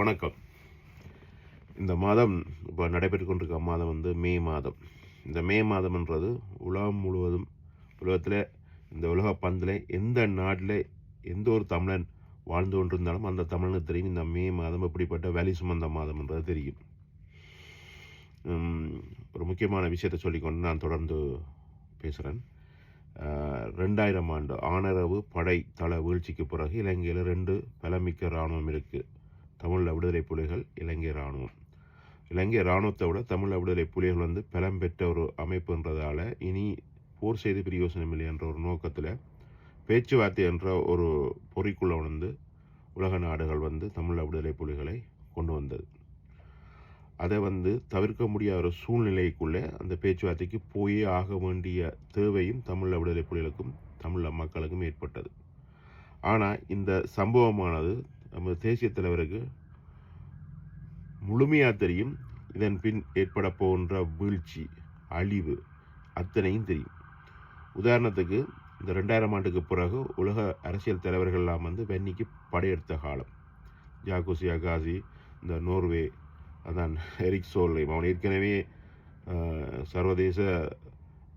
வணக்கம். இந்த மாதம் இப்போ நடைபெற்று கொண்டிருக்க மாதம் வந்து மே மாதம். இந்த மே மாதம்ன்றது உலகம் முழுவதும் உலகத்தில் இந்த உலக பந்தில் எந்த நாட்டில் எந்த ஒரு தமிழன் வாழ்ந்து கொண்டிருந்தாலும் அந்த தமிழனுக்கு தெரியும் இந்த மே மாதம் எப்படிப்பட்ட வேலை சுமந்த மாதம்ன்றது தெரியும். ஒரு முக்கியமான விஷயத்தை சொல்லிக்கொண்டு நான் தொடர்ந்து பேசுகிறேன் ரெண்டாயிரம் ஆண்டு ஆனரவு படை தள வீழ்ச்சிக்கு பிறகு இலங்கையில் ரெண்டு பலமிக்க இராணுவம் இருக்குது தமிழ் விடுதலை புலிகள் இலங்கை இராணுவம். இலங்கை இராணுவத்தை விட தமிழ் விடுதலை புலிகள் வந்து பலம் பெற்ற ஒரு அமைப்புன்றதால இனி போர் செய்து பிரியோசனம் இல்லை என்ற ஒரு நோக்கத்தில் பேச்சுவார்த்தை என்ற ஒரு பொறிக்குள்ள வந்து உலக நாடுகள் வந்து தமிழ் விடுதலை புலிகளை கொண்டு வந்தது. அதை வந்து தவிர்க்க முடியாத ஒரு சூழ்நிலைக்குள்ளே அந்த பேச்சுவார்த்தைக்கு போயே ஆக வேண்டிய தேவையும் தமிழ் விடுதலை புலிகளுக்கும் தமிழ் மக்களுக்கும் ஏற்பட்டது. ஆனால் இந்த சம்பவமானது நம்ம தேசிய தலைவருக்கு முழுமையாக தெரியும். இதன் பின் ஏற்பட போன்ற வீழ்ச்சி அழிவு அத்தனையும் தெரியும். உதாரணத்துக்கு இந்த ரெண்டாயிரம் ஆண்டுக்கு பிறகு உலக அரசியல் தலைவர்கள்லாம் வந்து வென்னிக்கு படையெடுத்த காலம். ஜாகுசி அகாசி இந்த நோர்வே அதான் எரிக் சோல்லை அவன் ஏற்கனவே சர்வதேச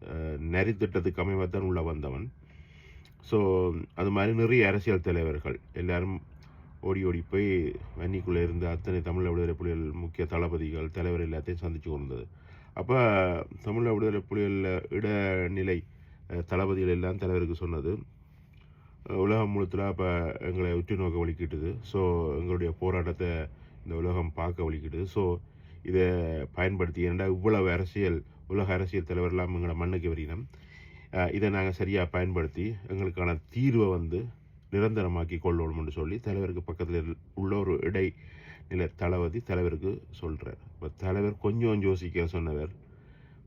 அஹ், நெறி திட்டத்துக்கு அமைவத்தான் வந்தவன். ஸோ அது மாதிரி நிறைய அரசியல் தலைவர்கள் எல்லாரும் ஓடி ஓடி போய் வன்னிக்குள்ளே இருந்த அத்தனை தமிழ் விடுதலை புலிகள் முக்கிய தளபதிகள் தலைவர் எல்லாத்தையும் சந்தித்து கொண்டது அப்போ தமிழ் விடுதலை புலிகளில் இடநிலை தளபதிகள் எல்லாம் தலைவருக்கு சொன்னது. உலகம் முழுத்தில் அப்போ எங்களை உற்று நோக்க வலிக்கிட்டுது ஸோ எங்களுடைய போராட்டத்தை இந்த உலகம் பார்க்க வலிக்கிட்டுது ஸோ இதை பயன்படுத்தி ஏன்டா இவ்வளவு அரசியல் உலக அரசியல் தலைவர்லாம் எங்களை மண்ணுக்கு வரினம் இதை நாங்கள் சரியாக பயன்படுத்தி எங்களுக்கான தீர்வை வந்து நிரந்தரமாக்கி கொள்ளணும்னு சொல்லி தலைவருக்கு பக்கத்தில் உள்ள ஒரு இடை நில தளபதி தலைவருக்கு சொல்கிறார் இப்போ தலைவர் கொஞ்சம் யோசிக்க சொன்னவர்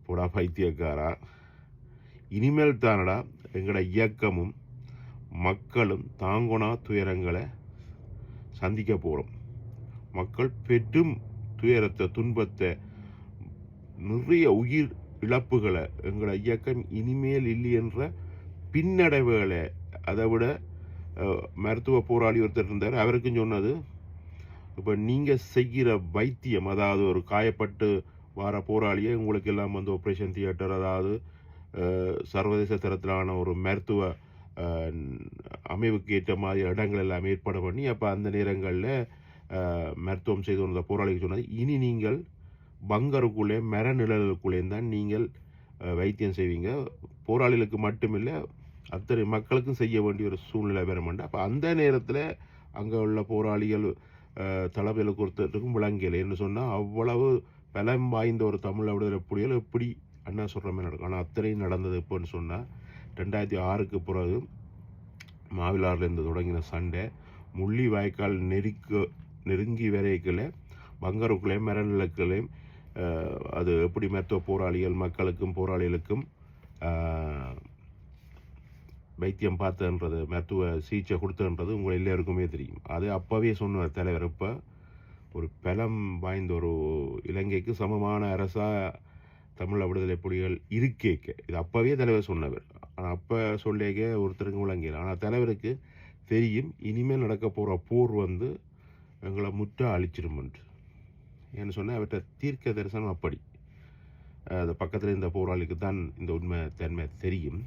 போடா பைத்தியக்காரா இனிமேல் தானடா எங்களோட இயக்கமும் மக்களும் தாங்குனா துயரங்களை சந்திக்க போகிறோம் மக்கள் பெரும் துயரத்தை துன்பத்தை நிறைய உயிர் இழப்புகளை எங்களோட இயக்கம் இனிமேல் இல்லை என்ற பின்னடைவுகளை அதை விட மருத்துவ போராளி ஒருத்தர் இருந்தார். அவருக்கும் சொன்னது இப்போ நீங்கள் செய்கிற வைத்தியம் அதாவது ஒரு காயப்பட்டு வர போராளியை உங்களுக்கு எல்லாம் வந்து ஆப்ரேஷன் தியேட்டர் அதாவது சர்வதேச தரத்திலான ஒரு மருத்துவ அமைவுக்கு ஏற்ற மாதிரி இடங்கள் எல்லாம் ஏற்பாடு பண்ணி அப்போ அந்த நேரங்களில் மருத்துவம் செய்து வந்த போராளிக்கு சொன்னது இனி நீங்கள் பங்கருக்குள்ளே மர நிழலுக்குள்ளே தான் நீங்கள் வைத்தியம் செய்வீங்க. போராளிகளுக்கு மட்டுமில்லை அத்தனை மக்களுக்கும் செய்ய வேண்டிய ஒரு சூழ்நிலை வருமாண்டா அப்போ அந்த நேரத்தில் அங்கே உள்ள போராளிகள் அஹ், தளபதிகளுக்கு ஒருத்தருக்கும் விளங்கலை சொன்னால் அவ்வளவு பலம் வாய்ந்த ஒரு தமிழ் விடுதலை புலிகள் எப்படி அண்ணா சொல்கிற மாதிரி நடக்கும்? ஆனால் அத்தனையும் நடந்தது எப்போன்னு சொன்னால் ரெண்டாயிரத்தி ஆறுக்கு பிறகு மாவிலாறுலேருந்து தொடங்கின சண்டை முள்ளி வாய்க்கால் நெருக்க நெருங்கி வரைக்கல பங்கருக்குள்ளேயும் மரநிலக்களையும் அது எப்படி மருத்துவ போராளிகள் மக்களுக்கும் போராளிகளுக்கும் வைத்தியம் பார்த்தன்றது மருத்துவ சிகிச்சை கொடுத்ததுன்றது உங்கள் எல்லோருக்குமே தெரியும். அது அப்போவே சொன்ன தலைவர். இப்போ ஒரு பலம் வாய்ந்த ஒரு இலங்கைக்கு சமமான அரசாக தமிழ் விடுதலை புலிகள் இருக்கேக்க. இது அப்போவே தலைவர் சொன்னவர். ஆனால் அப்போ சொல்லிக்க ஒருத்தருக்கு விளங்கியல் ஆனால் தலைவருக்கு தெரியும் இனிமேல் நடக்க போகிற போர் வந்து எங்களை முற்ற அழிச்சிருமென்று ஏன்னு சொன்னால் அவர்கிட்ட தீர்க்க தரிசனம் அப்படி. அது பக்கத்தில் இருந்த போராளிக்கு தான் இந்த உண்மை தன்மை தெரியும்.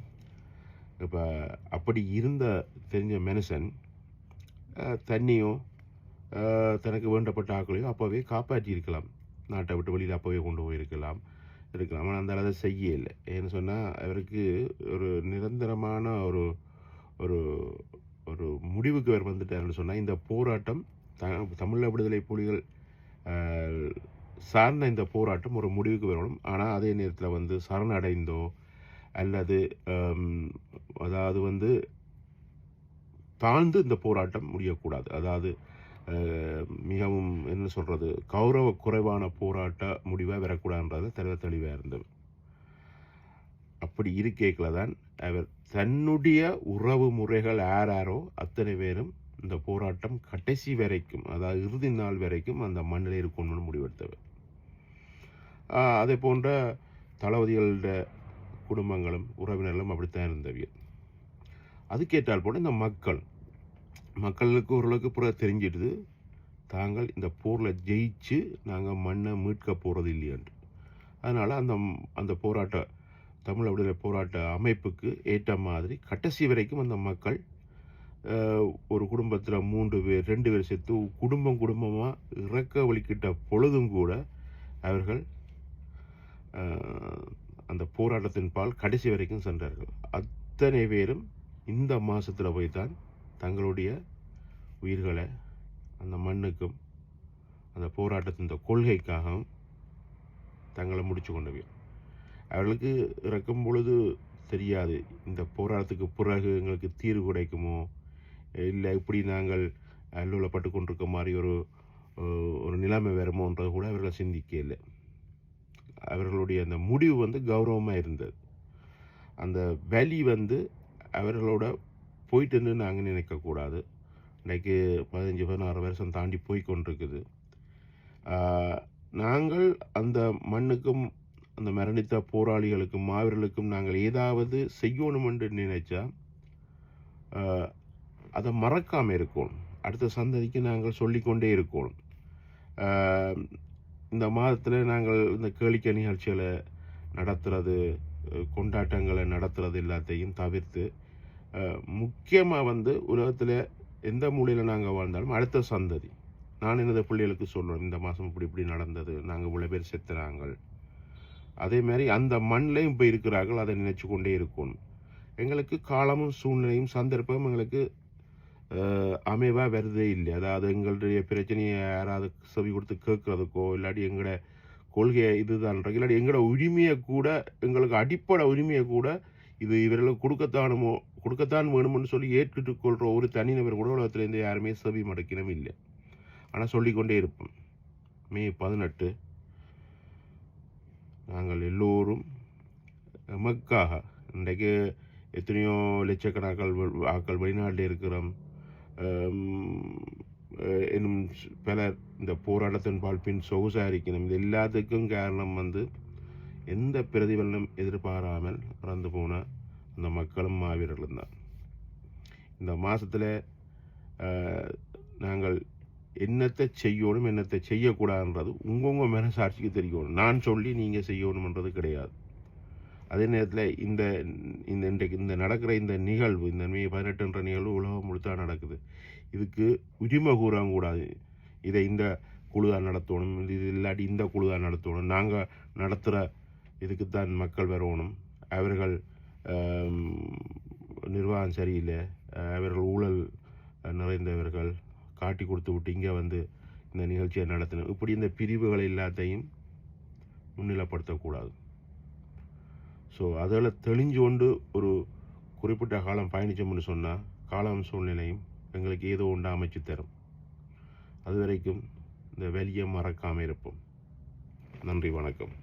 இப்போ அப்படி இருந்த தெரிஞ்ச மனுஷன் தண்ணியோ தனக்கு வேண்டப்பட்ட ஆக்களையோ அப்போவே காப்பாற்றி இருக்கலாம். நாட்டை விட்டு வெளியில் அப்போவே கொண்டு போயிருக்கலாம் இருக்கலாம். ஆனால் அந்த அளவு செய்ய இல்லை ஏன்னு சொன்னால் அவருக்கு ஒரு நிரந்தரமான ஒரு ஒரு ஒரு முடிவுக்கு அவர் வந்துட்டாருன்னு சொன்னால் இந்த போராட்டம் த தமிழ விடுதலை புலிகள் சார்ந்த இந்த போராட்டம் ஒரு முடிவுக்கு வரணும். ஆனால் அதே நேரத்தில் வந்து சரணடைந்தோ அல்லது அதாவது வந்து தாழ்ந்து இந்த போராட்டம் முடியக்கூடாது. அதாவது மிகவும் என்ன சொல்கிறது கௌரவ குறைவான போராட்ட முடிவாக வரக்கூடாதுன்றது தெளிவ தெளிவாக இருந்தது. அப்படி இருக்கேக்கில் தான் அவர் தன்னுடைய உறவு முறைகள் யார் யாரோ அத்தனை பேரும் இந்த போராட்டம் கடைசி வரைக்கும் அதாவது இறுதி நாள் வரைக்கும் அந்த மண்ணில் இருக்கணும்னு முடிவெடுத்தவர். அதே போன்ற தளபதிகளோட குடும்பங்களும் உறவினர்களும் அப்படித்தான் இருந்தவியல் அதுக்கேற்றால் போல இந்த மக்கள் மக்களுக்கு ஓரளவுக்கு புற தெரிஞ்சிடுது. தாங்கள் இந்த போரில் ஜெயிச்சு நாங்கள் மண்ணை மீட்க போகிறது இல்லையன்று அதனால் அந்த அந்த போராட்ட தமிழ் விடுதலை போராட்ட அமைப்புக்கு ஏற்ற மாதிரி கடைசி வரைக்கும் அந்த மக்கள் ஒரு குடும்பத்தில் மூன்று பேர் ரெண்டு பேர் சேர்த்து குடும்பம் குடும்பமாக இறக்க வலிக்கிட்ட பொழுதும் கூட அவர்கள் அந்த போராட்டத்தின் பால் கடைசி வரைக்கும் சென்றார்கள். அத்தனை பேரும் இந்த மாதத்தில் போய் தான் தங்களுடைய உயிர்களை அந்த மண்ணுக்கும் அந்த போராட்டத்தின் இந்த கொள்கைக்காகவும் தங்களை முடிச்சு கொண்டவை அவர்களுக்கு இறக்கும் பொழுது தெரியாது இந்த போராட்டத்துக்கு பிறகு எங்களுக்கு தீர்வு கிடைக்குமோ? இல்லை இப்படி நாங்கள் அல்லூலப்பட்டு கொண்டிருக்க மாதிரி ஒரு ஒரு நிலைமை வருமோன்றது கூட அவர்கள் சிந்திக்க இல்லை அவர்களுடைய அந்த முடிவு வந்து கௌரவமாக இருந்தது. அந்த வலி வந்து அவர்களோட போயிட்டுன்னு நாங்கள் நினைக்கக்கூடாது இன்றைக்கு பதினஞ்சு பதினாறு வருஷம் தாண்டி போய் கொண்டிருக்குது. நாங்கள் அந்த மண்ணுக்கும் அந்த மரணித்த போராளிகளுக்கும் மாவீரர்களுக்கும் நாங்கள் ஏதாவது செய்யணும் என்று நினைச்சா அதை மறக்காமல் இருக்கணும் அடுத்த சந்ததிக்கு நாங்கள் சொல்லிக்கொண்டே இருக்கணும் இந்த மாதத்தில் நாங்கள் இந்த கேளிக்கை நிகழ்ச்சிகளை நடத்துறது கொண்டாட்டங்களை நடத்துறது எல்லாத்தையும் தவிர்த்து முக்கியமாக வந்து உலகத்தில் எந்த மூலையில் நாங்கள் வாழ்ந்தாலும் அடுத்த சந்ததி. நான் எனது பிள்ளைகளுக்கு சொல்கிறோம் இந்த மாதம் இப்படி இப்படி நடந்தது நாங்கள் இவ்வளோ பேர் செத்துறாங்கள். அதே மாதிரி அந்த மண்ணிலையும் இப்போ இருக்கிறார்கள் அதை நினச்சி கொண்டே இருக்கணும். எங்களுக்கு காலமும் சூழ்நிலையும் சந்தர்ப்பம் எங்களுக்கு அமைவாக வருதே இல்லை. அதாவது எங்களுடைய பிரச்சனையை யாராவது செவி கொடுத்து கேட்கறதுக்கோ இல்லாட்டி எங்களோட கொள்கையை இதுதான்றது இல்லாட்டி எங்களோட உரிமையை கூட எங்களுக்கு அடிப்படை உரிமையை கூட இது இவர்களுக்கு கொடுக்கத்தானுமோ கொடுக்கத்தான் வேணும்னு சொல்லி ஏற்றுட்டு கொள்கிற ஒரு தனிநபர் கூட உலகத்திலேருந்து யாருமே செவி மடக்கினம் இல்லை. ஆனால் சொல்லிக்கொண்டே இருப்போம். மே பதினெட்டு நாங்கள் எல்லோரும் எமக்காக இன்றைக்கு எத்தனையோ லட்சக்கணக்கால் ஆக்கள் வெளிநாட்டில் இருக்கிறோம். இன்னும் பலர் இந்த போராட்டத்தின் வாழ்ப்பின் சொகுசாரிக்கணும் சொகுசாக இருக்கணும் இது எல்லாத்துக்கும் காரணம் வந்து எந்த பிரதிபலனும் எதிர்பாராமல் இறந்து போன அந்த மக்களும் மாவீரர்களும் தான் இந்த மாதத்தில் நாங்கள் என்னத்தை செய்யணும் என்னத்தை செய்யக்கூடாதுன்றது உங்கவுங்க மனசாட்சிக்கு தெரியணும் நான் சொல்லி நீங்கள் செய்யணுன்றது கிடையாது அதே நேரத்தில் இந்த இந்த இன்றைக்கு இந்த நடக்கிற இந்த நிகழ்வு இந்த மே பதினெட்டுன்ற நிகழ்வு உலகம் முழுத்தாக நடக்குது. இதுக்கு உரிமை கூறவும் கூடாது. இதை இந்த குழுதான் நடத்தணும் இது இல்லாட்டி இந்த குழுதான் நடத்தணும். நாங்கள் நடத்துகிற இதுக்கு தான் மக்கள் வரணும். அவர்கள் நிர்வாகம் சரியில்லை. அவர்கள் ஊழல் நிறைந்தவர்கள். காட்டி கொடுத்து விட்டு இங்கே வந்து இந்த நிகழ்ச்சியை நடத்தணும். இப்படி இந்த பிரிவுகள் எல்லாத்தையும் முன்னிலைப்படுத்தக்கூடாது. ஸோ அதில் தெளிஞ்சு கொண்டு ஒரு குறிப்பிட்ட காலம் பயணித்தோம்னு சொன்னால் காலம் சூழ்நிலையும் எங்களுக்கு ஏதோ ஒன்று அமைச்சு தரும். அது வரைக்கும் இந்த வெளியை மறக்காமல் இருப்போம். நன்றி வணக்கம்.